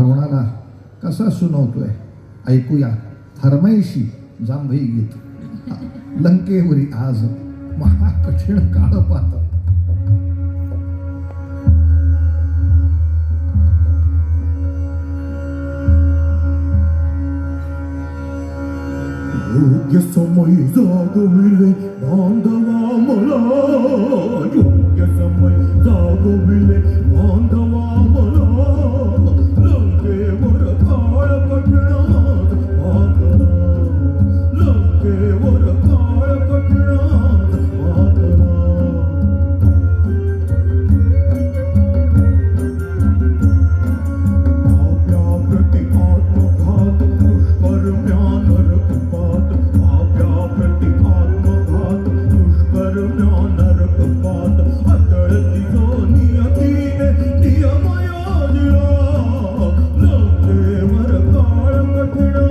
रावणाला कसा सुनवतोय? ऐकूया. फरमाईशी जांभई गीत लंकेवरी आज महा कठीण काळ पाहत. योग्य समय जागविले बांधवा मला. योग्य समय जागविले बांधवा నియమయోజులో లోకే వర కాలం కఠినా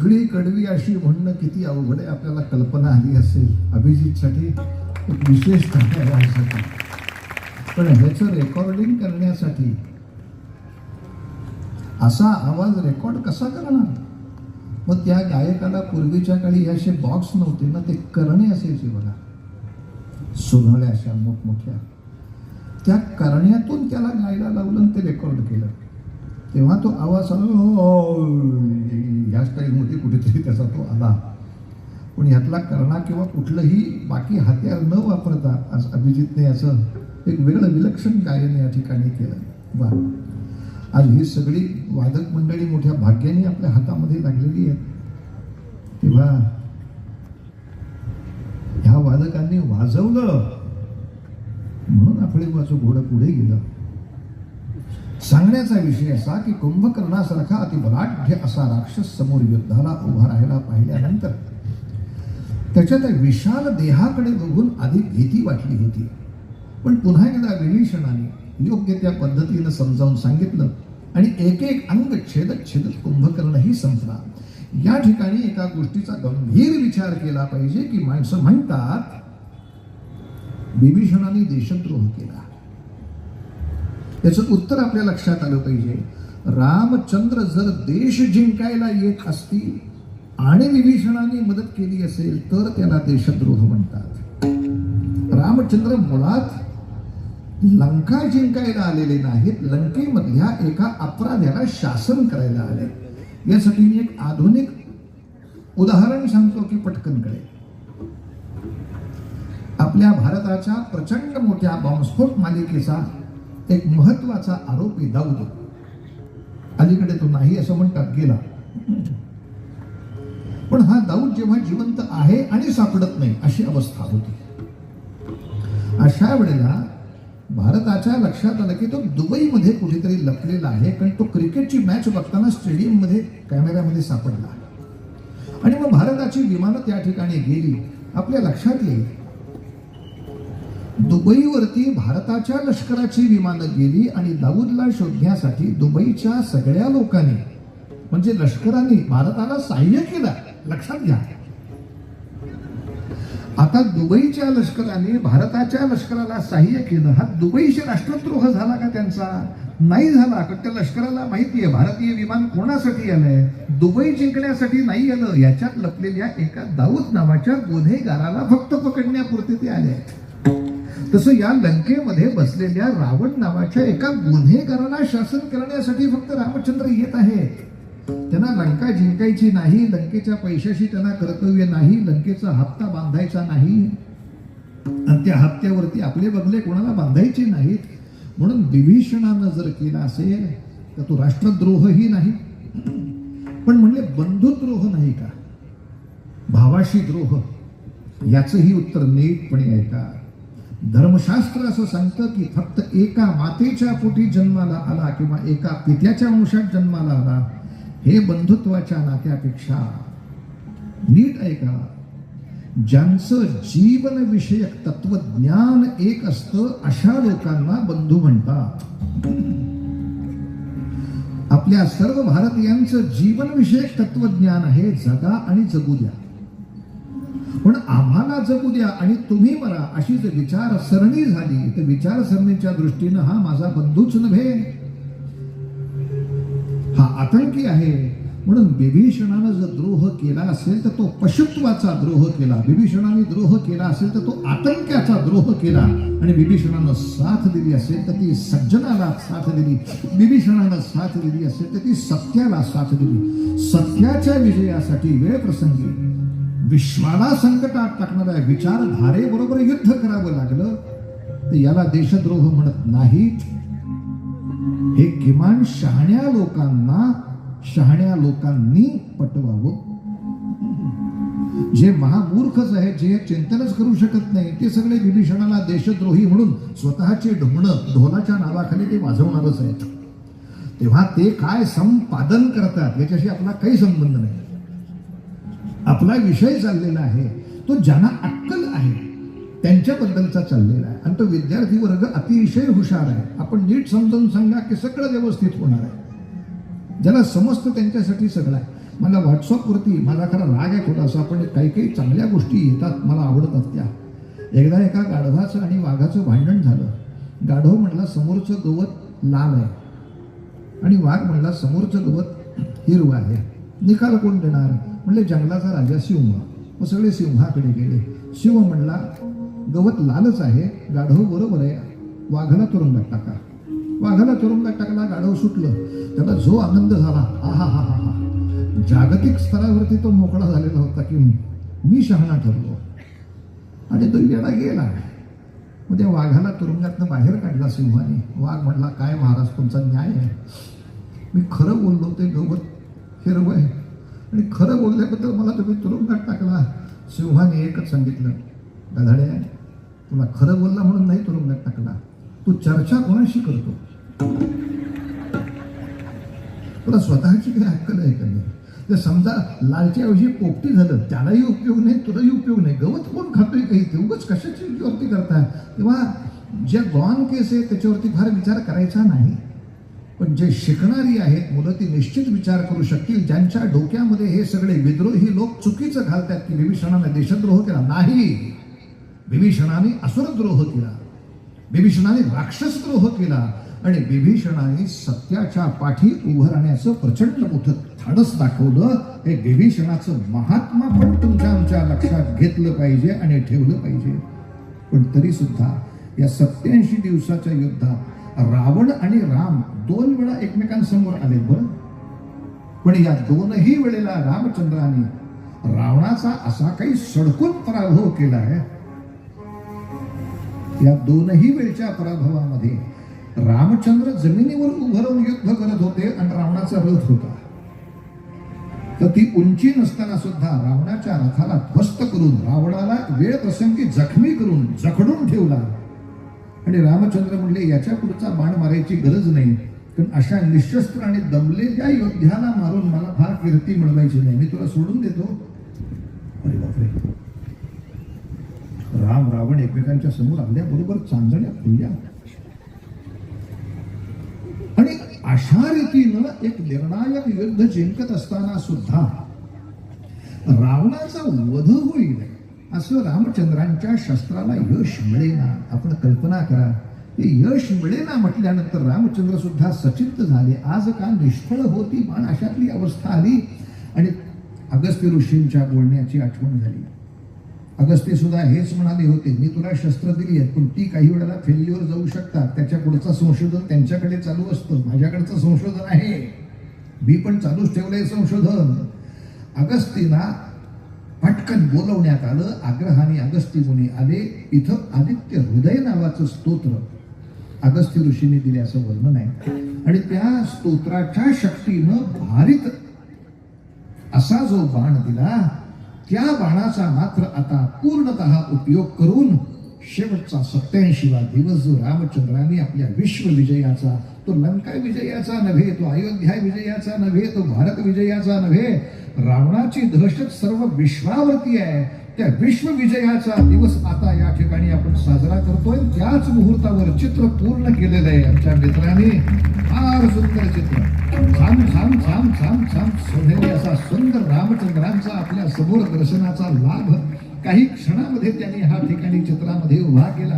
सगळी कडवी अशी म्हणणं किती अवघड आहे आपल्याला कल्पना आली असेल. अभिजितसाठी एक विशेष कार्य पण ह्याचं रेकॉर्डिंग करण्यासाठी असा आवाज रेकॉर्ड कसा करणार? मग त्या गायकाला पूर्वीच्या काळी हे असे बॉक्स नव्हते ना ते करणे असायचे बघा. सोनळ्या अशा मोठमोठ्या. त्या करण्यातून त्याला गायला लावलं ते रेकॉर्ड केलं. तेव्हा तो आवाज आला, "ओ, ह्या स्टाईलमध्ये कुठेतरी त्याचा तो आला. पण ह्यातला करणा किंवा कुठलंही बाकी हत्यार न वापरता आज अभिजितने असं एक वेगळं विलक्षण गायन या ठिकाणी केलं. वा. आज ही सगळी वादक मंडळी मोठ्या भाग्याने आपल्या हातामध्ये लागलेली आहेत. तेव्हा ह्या वादकांनी वाजवलं. म्हणून आपले बाजू घोडं पुढे गेलं. सांगण्याचा विषय असा की कुंभकर्णासारखा अतिबलाढ्य असा राक्षस समोर युद्धाला उभा राहायला पाहिल्यानंतर त्याच्या त्या विशाल देहाकडे बघून अधिक भीती वाटली होती. पण पुन्हा एकदा विभीषणाने योग्य त्या पद्धतीनं समजावून सांगितलं आणि एक एक अंग छेदत छेदत कुंभकर्णही संपला. या ठिकाणी एका गोष्टीचा गंभीर विचार केला पाहिजे की माणसं म्हणतात विभीषणाने देशद्रोह केला. याचं उत्तर आपल्या लक्षात आलं पाहिजे. रामचंद्र जर देश जिंकायला येत असतील आणि विभीषणाने मदत केली असेल तर त्याला देशद्रोह म्हणतात. रामचंद्र मुळात लंका जिंकायला आलेले नाहीत लंकेमधल्या एका अपराध्याला शासन करायला आले. यासाठी मी एक आधुनिक उदाहरण सांगतो की पटकन कळेल आपल्या भारताच्या प्रचंड मोठ्या बॉम्बस्फोट मालिकेचा एक महत्त्वाचा आरोपी दाऊद अलीकडे तो नाही असं म्हणतात गेला. पण हा दाऊद जेव्हा जिवंत आहे आणि सापडत नाही अशी अवस्था होती. अशा वेळेला भारताच्या लक्षात आलं की तो दुबईमध्ये कुठेतरी लपलेला आहे कारण तो क्रिकेटची मॅच बघताना स्टेडियममध्ये कॅमेऱ्यामध्ये सापडला. आणि मग भारताची विमानं त्या ठिकाणी गेली. आपल्या लक्षात येईल दुबईवरती भारताच्या लष्कराची विमानं गेली आणि दाऊदला शोधण्यासाठी दुबईच्या सगळ्या लोकांनी म्हणजे लष्कराने भारताला सहाय्य केलं. लक्षात घ्या. आता दुबईच्या लष्कराने भारताच्या लष्कराला सहाय्य केलं. हा दुबईशी राष्ट्रद्रोह झाला का त्यांचा? नाही झाला. कारण त्या लष्कराला माहिती आहे भारतीय विमान कोणासाठी आलंय? दुबई जिंकण्यासाठी नाही आलं. याच्यात लपलेल्या एका दाऊद नावाच्या गुन्हेगाराला फक्त पकडण्यापुरते ते आले. आहेत तसं या लंकेमध्ये बसलेल्या रावण नावाच्या एका गुन्हेगाराला शासन करण्यासाठी फक्त रामचंद्र येत आहेत. त्यांना लंका जिंकायची नाही लंकेच्या पैशाशी त्यांना कर्तव्य नाही लंकेचा हप्ता बांधायचा नाही. आणि त्या हप्त्यावरती आपले बगले कोणाला बांधायचे नाहीत? म्हणून विभीषणानं जर केला असेल तर तो राष्ट्रद्रोहही नाही. पण म्हणले बंधुद्रोह नाही का? भावाशी द्रोह याचंही उत्तर नीटपणे ऐका. धर्मशास्त्र असं सांगतं की फक्त एका मातेच्या पोटी जन्माला आला किंवा एका पित्याच्या अंशात जन्माला आला हे बंधुत्वाच्या नात्यापेक्षा नीट ऐका ज्यांचं जीवन विषयक तत्वज्ञान एक असतं अशा लोकांना बंधू म्हणतात. आपल्या सर्व भारतीयांचं जीवन विषयक तत्वज्ञान आहे जगा आणि जगू द्या. पण आम्हाला जगू द्या आणि तुम्ही मरा अशी जर विचारसरणी झाली तर विचारसरणीच्या दृष्टीनं हा माझा बंधूच नव्हे. हा आतंकी आहे. म्हणून विभीषणानं जर द्रोह केला असेल तर तो पशुत्वाचा द्रोह केला. विभीषणाने द्रोह केला असेल तर तो आतंक्याचा द्रोह केला. आणि विभीषणानं साथ दिली असेल तर ती सज्जनाला साथ दिली. विभीषणानं साथ दिली असेल तर ती सत्याला साथ दिली. सत्याच्या विजयासाठी वेळ प्रसंगी विश्वाला संकटात टाकणाऱ्या विचारधारेबरोबर युद्ध करावं लागलं तर याला देशद्रोह म्हणत नाहीत. हे किमान शहाण्या लोकांना शहाण्या लोकांनी पटवावं. जे महामूर्खच आहेत जे चिंतनच करू शकत नाही ते सगळे विभीषणाला देशद्रोही म्हणून स्वतःचे ढोणं ढोलाच्या नावाखाली ते वाजवणारच आहेत. तेव्हा ते काय संपादन करतात याच्याशी आपला काही संबंध नाही. आपला विषय चाललेला आहे तो ज्यांना अक्कल आहे त्यांच्याबद्दलचा चाललेला आहे. आणि तो विद्यार्थी वर्ग अतिशय हुशार आहे. आपण नीट समजावून सांगा की सगळं व्यवस्थित होणार आहे. ज्याला समजतं त्यांच्यासाठी सगळं आहे. मला व्हॉट्सअपवरती माझा खरा राग आहे थोडासा. पण काही काही चांगल्या गोष्टी येतात मला आवडतात त्या. एकदा एका गाढवाचं आणि वाघाचं भांडण झालं. गाढव म्हणला समोरचं गवत लाल आहे. आणि वाघ म्हणला समोरचं गवत हिरवं आहे. निकाल कोण देणार? म्हणले जंगलाचा राजा सिंह मग सगळे सिंहाकडे गेले. शिव म्हणला गवत लालच आहे गाढव बरोबर आहे. वाघाला तुरुंगात टाका. वाघाला तुरुंगात टाकला गाढव सुटलं. त्याला जो आनंद झाला आहा हा हा हा. जागतिक स्तरावरती तो मोकळा झालेला होता की मी शहाणा ठरलो. आणि तो येडा गेला. मग त्या वाघाला तुरुंगातनं बाहेर काढला सिंहाने वाघ म्हणला काय महाराज तुमचा न्याय आहे. मी खरं बोललो ते गवत हिरवं आहे. आणि खरं बोलल्याबद्दल मला तुम्ही तुरुंगात टाकला. सिंहाने एकच सांगितलं गधाडे तुला खरं बोलला म्हणून नाही तुरुंगात टाकला. तू चर्चा कोणाशी करतो? तुला स्वतःची काही अक्कल आहे का नाही? तर समजा लालच्याऐवजी पोपटी झालं त्यालाही उपयोग नाही तुलाही उपयोग नाही. गवत कोण खातोय काही? ते उगाच कशाची वरती करताय? तेव्हा ज्या गॉन केस आहे त्याच्यावरती फार विचार करायचा नाही. पण जे शिकणारी आहेत मुलं ती निश्चित विचार करू शकतील. ज्यांच्या डोक्यामध्ये हे सगळे विद्रोही लोक चुकीचं घालतात की विभीषणाने देशद्रोह केला? नाही. विभीषणाने असुरद्रोह केला. विभीषणाने राक्षसद्रोह केला. आणि विभीषणाने सत्याच्या पाठी उभं राहण्याचं प्रचंड मोठं धाडस दाखवलं. हे विभीषणाचं महात्मा पण तुमच्या आमच्या लक्षात घेतलं पाहिजे आणि ठेवलं पाहिजे. पण तरी सुद्धा या सत्याऐंशी दिवसाच्या युद्धात रावण आणि राम दोन वेळा एकमेकांसमोर आले बरं? पण या दोनही वेळेला रामचंद्राने रावणाचा असा काही सडकून पराभव केला आहे. या दोनही वेळच्या पराभवामध्ये रामचंद्र जमिनीवर उभं राहून युद्ध करत होते आणि रावणाचा रथ होता. तर ती उंची नसताना सुद्धा रावणाच्या रथाला ध्वस्त करून रावणाला वेळ प्रसंगी जखमी करून जखडून ठेवला. आणि रामचंद्र म्हणले याच्या पुढचा बाण मारायची गरज नाही. पण अशा निशस्त्र आणि दमलेल्या योद्ध्याला मारून मला फार कीर्ती मिळवायची नाही. मी तुला सोडून देतो. अरे बापरे. राम रावण एकमेकांच्या समोर आल्याबरोबर चांदण्या फुलल्या. आणि अशा रीतीनं एक निर्णायक युद्ध जिंकत असताना सुद्धा रावणाचा वध होईल. असं रामचंद्रांच्या शस्त्राला यश मिळेना. आपण कल्पना करा. ते यश मिळेना म्हटल्यानंतर रामचंद्र सुद्धा सचित्त झाले. आज का निष्फळ होती पण अशातली अवस्था आली. आणि अगस्त्य ऋषींच्या बोलण्याची आठवण झाली. अगस्त्य सुद्धा हेच म्हणाले होते मी तुला शस्त्र दिली आहेत पण ती काही वेळेला फेल्युअर जाऊ शकतात. त्याच्या पुढचं संशोधन त्यांच्याकडे चालू असतं. माझ्याकडचं संशोधन आहे. मी पण चालूच ठेवलंय संशोधन. अगस्तीना पटकन बोलवण्यात आलं. आग्रहाने अगस्ती मुनी आले. इथं आदित्य हृदय नावाचं स्तोत्र अगस्त्य ऋषीने दिले असं वर्णन आहे. आणि त्या स्तोत्राच्या शक्तीनं भारित असा जो बाण दिला त्या बाणाचा मात्र आता पूर्णतः उपयोग करून शेवटचा सत्याऐंशीवा दिवस जो रामचंद्राने आपल्या विश्व विजयाचा तो लंका विजयाचा नव्हे तो अयोध्या विजयाचा नव्हे तो भारत विजयाचा नव्हे रावणाची दहशत सर्व विश्वावरती आहे. त्या विश्व विजयाचा दिवस आता या ठिकाणी आपण साजरा करतोय. त्याच मुहूर्तावर चित्र पूर्ण केलेलं आहे आमच्या मित्रांनी. फार सुंदर चित्र. छान छान छान छान छान सोनेरी असा सुंदर रामचंद्रांचा आपल्यासमोर दर्शनाचा लाभ काही क्षणामध्ये त्यांनी हा ठिकाणी चित्रामध्ये उभा केला.